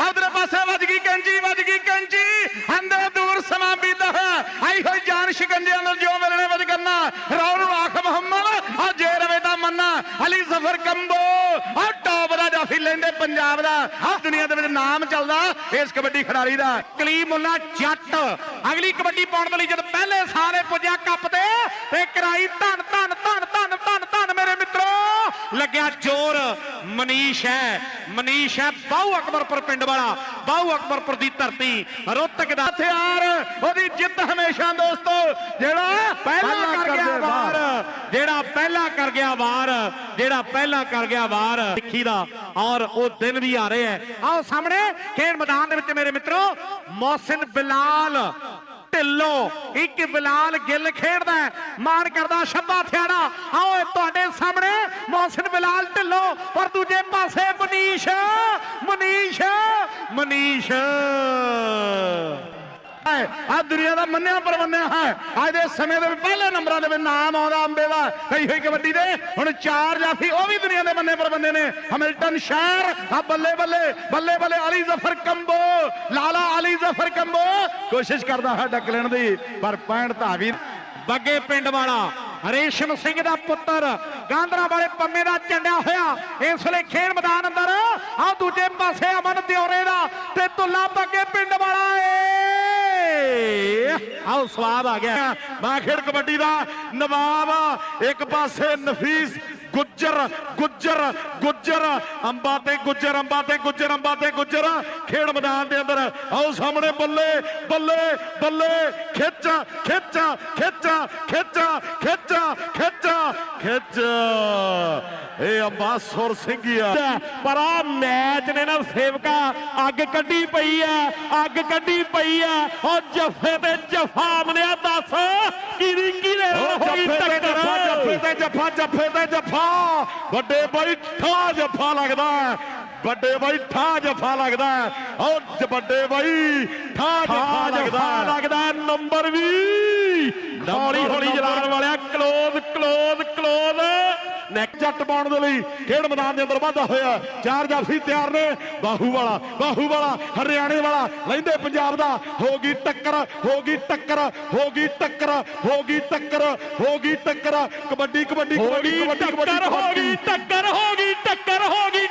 ਉਧਰ ਪਾਸੇ ਵੱਜ ਗਈ ਕੈਂਚੀ, ਵੱਜ ਗਈ ਕੈਂਚੀ। ਅੰਦਰ ਦੂਰ ਸਮਾਂ ਬੀਤਾ ਆਈ ਹੋਈ ਜਾਨ ਸ਼ਿਕੰਜੇ ਅੰਦਰ ਜੋ ਮਿਲਣੇ ਵਜ ਕਰਨਾ। ਰੌਣ ਰਾਖ ਮੁਹੰਮਦ ਆ ਜੇ ਰਵੇ ਦਾ ਮੰਨਾ ਅਲੀ ਜ਼ਫਰ ਕੰਬੋ ਆ ਟੌਪ ਦਾ ਜਾਫੀ ਲੈਂਦੇ ਪੰਜਾਬ ਦਾ। ਆ ਦੁਨੀਆ ਦੇ ਵਿੱਚ ਨਾਮ ਚੱਲਦਾ, ਇਸ ਕਬੱਡੀ ਖਿਡਾਰੀ ਦਾ। ਕਲੀ ਮੁੱਲਾ ਜੱਟ। ਅਗਲੀ ਕਬੱਡੀ ਪਾਉਣ ਦੇ ਲਈ ਜਦ ਪਹਿਲੇ ਸਾਰੇ ਪੁੱਜਿਆ ਕੱਪ ਤੇ ਤੇ ਕਰਾਈ ਧੰਨ ਲੱਗਿਆ ਜ਼ੋਰ। ਮਨੀਸ਼ ਹੈ ਮਨੀਸ਼ ਹੈ ਬਾਹੂ ਅਕਬਰਪੁਰ ਪਿੰਡ ਵਾਲਾ ਬਾਹੂ ਅਕਬਰਪੁਰ ਦੀ ਧਰਤੀ ਰੋਤਕ ਦਾ ਹਥਿਆਰ ਉਹਦੀ ਜਿੱਤ ਹਮੇਸ਼ਾ ਦੋਸਤੋ ਜਿਹੜਾ ਪਹਿਲਾ ਕਰ ਗਿਆ ਵਾਰ ਜਿਹੜਾ ਪਹਿਲਾ ਕਰ ਗਿਆ ਵਾਰ ਜਿਹੜਾ ਪਹਿਲਾ ਕਰ ਗਿਆ ਵਾਰ ਸਿੱਖੀ ਦਾ। ਔਰ ਉਹ ਦਿਨ ਵੀ ਆ ਰਹੇ ਹੈ। ਆਓ ਸਾਹਮਣੇ ਖੇਡ ਮੈਦਾਨ ਦੇ ਵਿੱਚ ਮੇਰੇ ਮਿੱਤਰੋ ਮੌਸਿਨ ਬਿਲਾਲ ਢਿੱਲੋਂ। ਇੱਕ ਬਿਲਾਲ ਗਿੱਲ ਖੇਡਦਾ ਮਾਰ ਕਰਦਾ ਸ਼ੱਬਾ ਥਿਆੜਾ ਆਓ ਤੁਹਾਡੇ ਸਾਹਮਣੇ ਮੌਸਨ ਬਿਲਾਲ ਢਿੱਲੋਂ ਔਰ ਦੂਜੇ ਪਾਸੇ ਮਨੀਸ਼ ਮਨੀਸ਼ ਮਨੀਸ਼। ਆ ਦੁਨੀਆ ਦਾ ਮੰਨਿਆ ਪਰਵੰਨਿਆ ਹੈ। ਅੱਜ ਦੇ ਸਮੇਂ ਦੇ ਪਹਿਲੇ ਨੰਬਰਾਂ ਦੇ ਵਿੱਚ ਨਾਮ ਆਉਂਦਾ, ਅੰਬੇ ਦਾ, ਕਈ ਹੋਈ ਕਬੱਡੀ ਦੇ। ਹੁਣ ਚਾਰ ਜਾਫੀ, ਉਹ ਵੀ ਦੁਨੀਆ ਦੇ ਮੰਨੇ ਪਰਵੰਨੇ ਨੇ। ਹਮਿਲਟਨ ਸ਼ਹਿਰ, ਆ ਬੱਲੇ ਬੱਲੇ ਬੱਲੇ ਬੱਲੇ ਅਲੀ ਜ਼ਫਰ ਕੰਬੋ, ਲਾਲਾ ਅਲੀ ਜ਼ਫਰ ਕੰਬੋ। ਕੋਸ਼ਿਸ਼ ਕਰਦਾ ਹੈ ਡੱਕ ਲੈਣ ਦੀ, ਪਰ ਪੈਣ ਧਾਵੀ ਬੱਗੇ ਪਿੰਡ ਵਾਲਾ, ਰੇਸ਼ਮ ਸਿੰਘ ਦਾ ਪੁੱਤਰ, ਗਾਂਧਰਾ ਵਾਲੇ ਪੰਮੇ ਦਾ ਝੰਡਿਆ ਹੋਇਆ। ਇਸ ਵੇਲੇ ਖੇਡ ਮੈਦਾਨ ਅੰਦਰ, ਆ ਦੂਜੇ ਪਾਸੇ ਅਮਨ ਦਿਉਰੇ ਦਾ, ਤੇ ਤੁੱਲਾ ਬੱਗੇ ਆਓ ਸਵਾਦ ਆ ਗਿਆ। ਬਾਖੇੜ ਕਬੱਡੀ ਦਾ ਨਵਾਬ ਇੱਕ ਪਾਸੇ ਨਫੀਸ ਗੁੱਜਰ ਗੁੱਜਰ ਗੁੱਜਰ। ਅੰਬਾ ਤੇ ਗੁੱਜਰ, ਅੰਬਾ ਤੇ ਗੁੱਜਰ, ਅੰਬਾ ਤੇ ਗੁੱਜਰ। ਖੇਡ ਮੈਦਾਨ ਦੇ ਅੰਦਰ ਆਓ ਸਾਹਮਣੇ ਬੱਲੇ ਬੱਲੇ ਬੱਲੇ। ਖਿੱਚ ਖਿੱਚ ਖਿੱਚ ਖਿੱਚ ਖਿੱਚ ਖਿੱਚ ਖਿੱਚ। ਇਹ ਅੰਬਾ ਸੁਰ ਸਿੰਘੀਆ ਪਰ ਆ ਮੈਚ ਨੇ ਨਾ ਸੇਵਕਾ ਅੱਗ ਕੱਢੀ ਪਈ ਐ, ਅੱਗ ਕੱਢੀ ਪਈ ਐ। ਉਹ ਜੱਫੇ ਤੇ ਜਫਾ ਮਨਿਆ ਦੱਸ, ਕਿਹਦੀ ਜੱਫੇ ਜੱਫਾ ਤੇ ਜੱਫਾ ਵੱਡੇ ਬਾਈ ਠਾ ਜੱਫਾ ਲੱਗਦਾ। ਵੱਡੇ ਬਾਈ ਠਾ ਜੱਫਾ ਲੱਗਦਾ। ਉਹ ਵੱਡੇ ਬਾਈ ਠਾ ਜੱਫਾ ਲੱਗਦਾ। ਲੱਗਦਾ ਨੰਬਰ ਵੀ ਹੌਲੀ ਹੌਲੀ ਜਲਾਣ ਵਾਲਿਆ ਕਲੋਜ਼ ਕਲੋਜ਼ ਕਲੋਜ਼ ਨੈਕ ਜੱਟ ਪਾਉਣ ਦੇ ਲਈ ਖੇਡ ਮੈਦਾਨ ਦੇ ਅੰਦਰ ਵਾਧਾ ਹੋਇਆ ਚਾਰ ਜਾਫੀ ਤਿਆਰ ਨੇ। ਬਾਹੂ ਵਾਲਾ ਬਾਹੂ ਵਾਲਾ, ਹਰਿਆਣੇ ਵਾਲਾ ਲੈਂਦੇ ਪੰਜਾਬ ਦਾ। ਹੋ ਗਈ ਟੱਕਰ, ਹੋ ਗਈ ਟੱਕਰ, ਹੋ ਗਈ ਟੱਕਰ, ਹੋ ਗਈ ਟੱਕਰ, ਹੋ ਗਈ ਟੱਕਰ। ਕਬੱਡੀ ਕਬੱਡੀ ਕਬੱਡੀ ਕਬੱਡੀ ਹੋ ਗਈ ਹੋ ਗਈ ਟੱਕਰ, ਹੋ ਗਈ ਟੱਕਰ, ਹੋ ਗਈ